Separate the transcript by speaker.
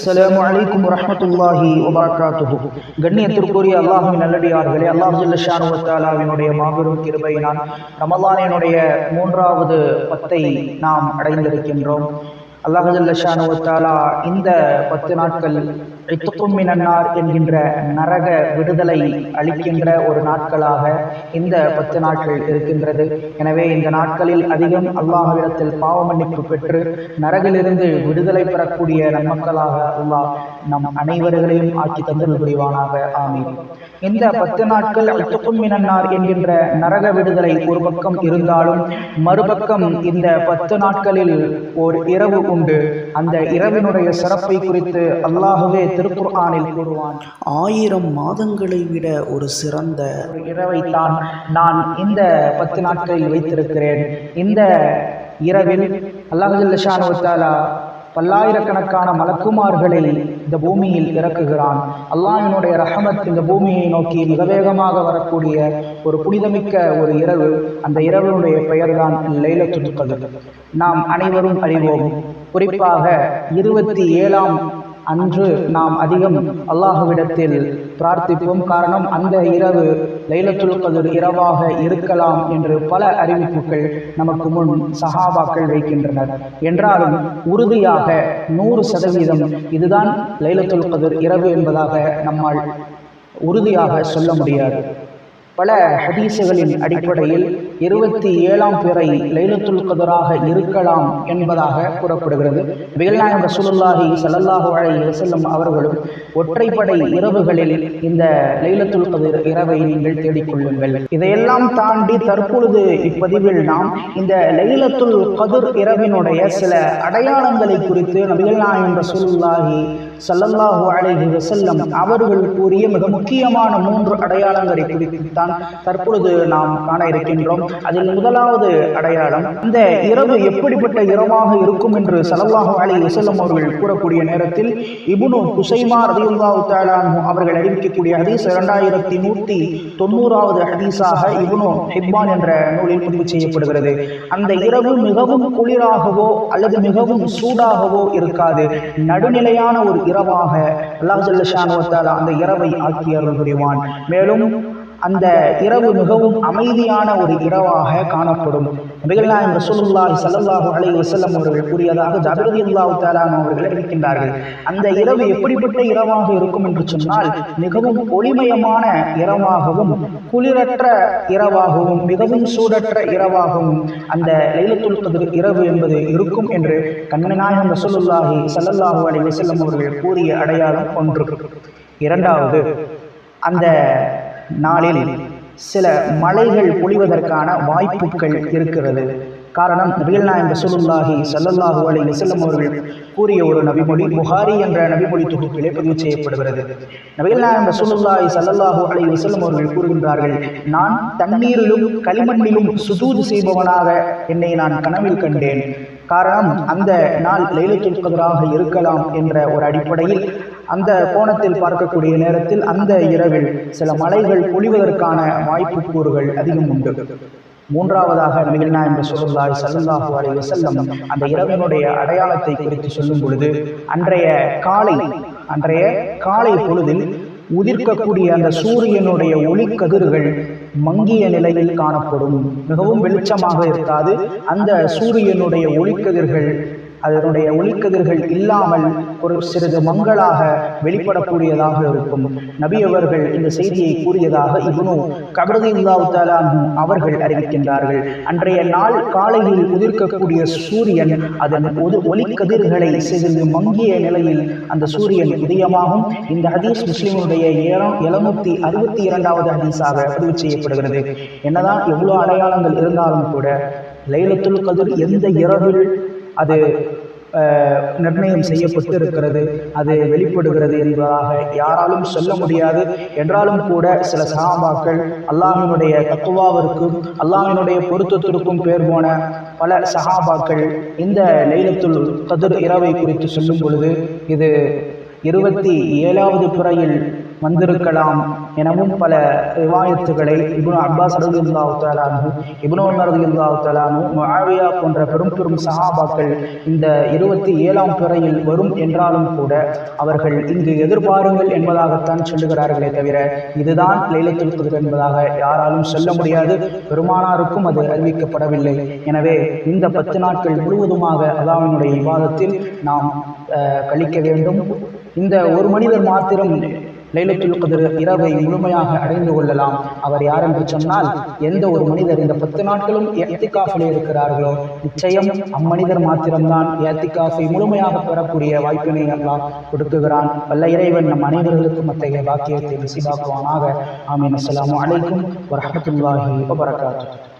Speaker 1: அஸ்லாம் வலைக்கம் வரமத்துல்லாஹி வபரகாத்துஹு. கண்ணியத்திற்குரிய அல்லாஹின் நல்லடியார்களே அல்லாஹ் ஷானுவத்தாலாவினுடைய ஷானு வத்தாலாவினுடைய மாபெரும் கிருபையினால் ரமலானினுடைய மூன்றாவது பத்தை நாம் அடைந்திருக்கின்றோம். அல்லாஹ் ஷானு இந்த பத்து நாட்கள் மினன்னார் என்கின்ற நரக விடுதலை அளிக்கின்ற ஒரு நாட்களாக இந்த பத்து நாட்கள் இருக்கின்றது. எனவே இந்த நாட்களில் அதிகம் அல்லாஹ்விடத்தில் பாவ மன்னிப்பு பெற்று நரகிலிருந்து விடுதலை பெறக்கூடிய நன்மக்களாக அல்லாஹ் நம் அனைவர்களையும் ஆக்கி தந்தல் புரிவானாக. ஆமீன். இந்த பத்து நாட்கள் அத்துக்கும் மினன்னார் என்கின்ற நரக விடுதலை ஒரு பக்கம் இருந்தாலும் மறுபக்கம் இந்த பத்து நாட்களில் ஒரு இரவு உண்டு. அந்த இரவினுடைய சிறப்பை குறித்து அல்லாஹுவே திருக்குர்ஆனில் கூறுவான்.
Speaker 2: ஆயிரம் மாதங்களை விட ஒரு சிறந்த
Speaker 1: இரவைத்தான் நான் இந்த பத்து நாட்களில் வைத்திருக்கிறேன். இந்த இரவில் அல்லாஹுல்லா பல்லாயிரக்கணக்கான மலக்குமார்களை இந்த பூமியில் இறக்குகிறான். அல்லாஹினுடைய ரஹமத் இந்த பூமியை நோக்கி மிக வேகமாக வரக்கூடிய ஒரு புனிதமிக்க ஒரு இரவு. அந்த இரவினுடைய பெயர்தான் லைலத்துல் கதர். நாம் அனைவரும் அறிவோம் குறிப்பாக இருபத்தி ஏழாம் அன்று நாம் அதிகம் அல்லாஹுவிடத்தில் பிரார்த்திப்போம். காரணம் அந்த இரவு லைலத்துல் கதிர் இரவாக இருக்கலாம் என்று பல அறிவிப்புகள் நமக்கு முன் சஹாபாக்கள் வைக்கின்றனர். என்றாலும் உறுதியாக நூறு சதவீதம் இதுதான் லைலத்துல் கதிர் இரவு என்பதாக நம்மால் உறுதியாக சொல்ல முடியாது. பல ஹதீசுகளின் அடிப்படையில் இருபத்தி ஏழாம் பிறை லைலத்துல் கதராக இருக்கலாம் என்பதாக கூறப்படுகிறது. விகல்நாயகம் ரசூலுல்லாஹி ஸல்லல்லாஹு அலைஹி செல்லும் அவர்களும் ஒற்றைப்படை இரவுகளில் இந்த லைலத்துல் கதிர் இரவை நீங்கள் தேடிக்கொள்ளுங்கள். இதையெல்லாம் தாண்டி தற்பொழுது இப்பதிவில் நாம் இந்த லைலத்துல் கதிர் இரவினுடைய சில அடையாளங்களை குறித்து நபிகள் நாயகம் ரசூலுல்லாஹி ஸல்லல்லாஹு செல்லும் வஸல்லம் அவர்கள் கூறிய மிக முக்கியமான மூன்று அடையாளங்களை குறித்து தான் தற்பொழுது நாம் காண இருக்கின்றோம். அதில் முதலாவது அடையாளம் இந்த இரவு எப்படிப்பட்ட இரவாக இருக்கும் என்று சலவாக வேலை வஸல்லம் அவர்கள் கூறக்கூடிய நேரத்தில் இபுனு குசைமா ரலியல்லாஹு அவர்கள் அறிவிக்கக்கூடிய ஹதீஸ் இரண்டாயிரத்தி நூற்றி தொண்ணூறாவது ஹதீஸாக இபுனு ஹிப்பான் என்ற நூலில் பதிவு செய்யப்படுகிறது. அந்த இரவு மிகவும் குளிராகவோ அல்லது மிகவும் சூடாகவோ இருக்காது. நடுநிலையான ஒரு இரவாக அல்லாஹ் ஜல்லஷானு அந்த இரவை ஆக்கி அருள் புரிவான் மேலும் அந்த இரவு மிகவும் அமைதியான ஒரு இரவாக காணப்படும். நபிகள் நாயகம் ரசூலுல்லாஹி ஸல்லல்லாஹு அலைஹி வஸல்லம் அவர்கள் கூறியதாக ஜாபிர் ரலியல்லாஹு தஆலா அவர்கள் அறிவிக்கின்றார்கள். அந்த இரவு எப்படிப்பட்ட இரவாக இருக்கும் என்று சொன்னால் மிகவும் ஒளிமயமான இரவாகவும் குளிரற்ற இரவாகவும் மிகவும் சூடற்ற இரவாகவும் அந்த லைலத்துல் கத்ர் இரவு என்பது இருக்கும் என்று கண்ணநாயகம் ரசூலுல்லாஹி ஸல்லல்லாஹு அலைஹி வஸல்லம் அவர்கள் கூறிய அடையாளம் ஒன்று. இரண்டாவது அந்த நாளில் சில மலைகள் பொழிவதற்கான வாய்ப்புகள் இருக்கிறது. காரணம் நபிகள் நாயகம் ரசூலுல்லாஹி ஸல்லல்லாஹு அலைஹி வஸல்லம் அவர்கள் கூறிய ஒரு நபிமொழி புகாரி என்ற நபிமொழி தொகுப்பிலே பதிவு செய்யப்படுகிறது. நபிகள் நாயகம் ரசூலுல்லாஹி ஸல்லல்லாஹு அலைஹி வஸல்லம் அவர்கள் கூறுகின்றார்கள் நான் தண்ணீரிலும் களிமண்ணிலும் சுதூது செய்பவனாக என்னை நான் கனவில் கண்டேன். காரணம் அந்த நாள் லைலத்துல் இருக்கலாம் என்ற ஒரு அடிப்படையில் அந்த கோணத்தில் பார்க்கக்கூடிய நேரத்தில் அந்த இரவில் சில மலைகள் பொழிவதற்கான வாய்ப்பு கூறுகள் அதிகம் உண்டு. மூன்றாவதாக நபிகள் நாயகம் ரசூலுல்லாஹி ஸல்லல்லாஹு அலைஹி வஸல்லம் அந்த இரவினுடைய அடையாளத்தை குறித்து சொல்லும் பொழுது அன்றைய காலை அன்றைய காலை பொழுதில் உதிர்க்கக்கூடிய அந்த சூரியனுடைய ஒளிக்கதிர்கள் மங்கிய நிலையில் காணப்படும். மிகவும் வெளிச்சமாக இருக்காது. அந்த சூரியனுடைய ஒளிக்கதிர்கள் அதனுடைய ஒளிக்கதிர்கள் இல்லாமல் ஒரு சிறிது மங்களாக வெளிப்படக்கூடியதாக இருக்கும். நபி அவர்கள் இந்த செய்தியை கூறியதாக இவனு கபரதில்லாவு அவர்கள் அறிவிக்கின்றார்கள். அன்றைய நாள் காலையில் உதிர்க்கக்கூடிய சூரியன் அதன் ஒது ஒளிக்கதிர்களை சிறிது மங்கிய நிலையில் அந்த சூரியன் உதயமாகும். இந்த ஹதீஸ் முஸ்லிமுடைய ஏழம் எழுநூத்தி அறுபத்தி இரண்டாவது ஹதீஸாக பதிவு செய்யப்படுகிறது. என்னதான் எவ்வளோ அடையாளங்கள் இருந்தாலும் கூட லைலத்துல் கதிர் எந்த இரவில் அது நிர்ணயம் செய்யப்பட்டு இருக்கிறது அது வெளிப்படுகிறது என்பதாக யாராலும் சொல்ல முடியாது. என்றாலும் கூட சில சகாபாக்கள் அல்லாஹினுடைய தத்துவாவிற்கும் அல்லாஹினுடைய பொருத்தத்திற்கும் பேர் போன பல சகாபாக்கள் இந்த லைலத்துல் கதிர் இரவை குறித்து சொல்லும் பொழுது இது இருபத்தி ஏழாவது பிறையில் வந்திருக்கலாம் எனவும் பல ரிவாயத்துகளை இபுனு அப்பாஸ் ரதியுல்லாஹு தஆலானு இபுனு உமர் ரதியுல்லாஹு தஆலானு மாவியா போன்ற பெரும் பெரும் சஹாபாக்கள் இந்த இருபத்தி ஏழாம் துறையில் வரும் என்றாலும் கூட அவர்கள் இங்கு எதிர்பாருங்கள் என்பதாகத்தான் சொல்லுகிறார்களே தவிர இதுதான் லைலத்தில் குதிர் என்பதாக யாராலும் சொல்ல முடியாது பெருமானாருக்கும் அது அறிவிக்கப்படவில்லை. எனவே இந்த பத்து நாட்கள் முழுவதுமாக அதாவினுடைய விவாதத்தில் நாம் கழிக்க வேண்டும். இந்த ஒரு மனிதர் மாத்திரம் லைலத்துல் கதிர் இரவை முழுமையாக அடைந்து கொள்ளலாம். அவர் யார் என்று சொன்னால் எந்த ஒரு மனிதர் இந்த பத்து நாட்களும் ஏத்திகாஃபில் இருக்கிறார்களோ? நிச்சயம் அம்மனிதர் மாத்திரம்தான் ஏத்திகாஃபை முழுமையாக பெறக்கூடிய வாய்ப்பினை எல்லாம் கொடுக்குகிறான். வல்ல இறைவன் நம் அனைவர்களுக்கும் அத்தகைய பாக்கியத்தை நசிபாக்குவானாக. ஆமீன். அஸ்லாம் அலைக்கும் வரமத்துல்லாஹி வபரகாத்துஹு.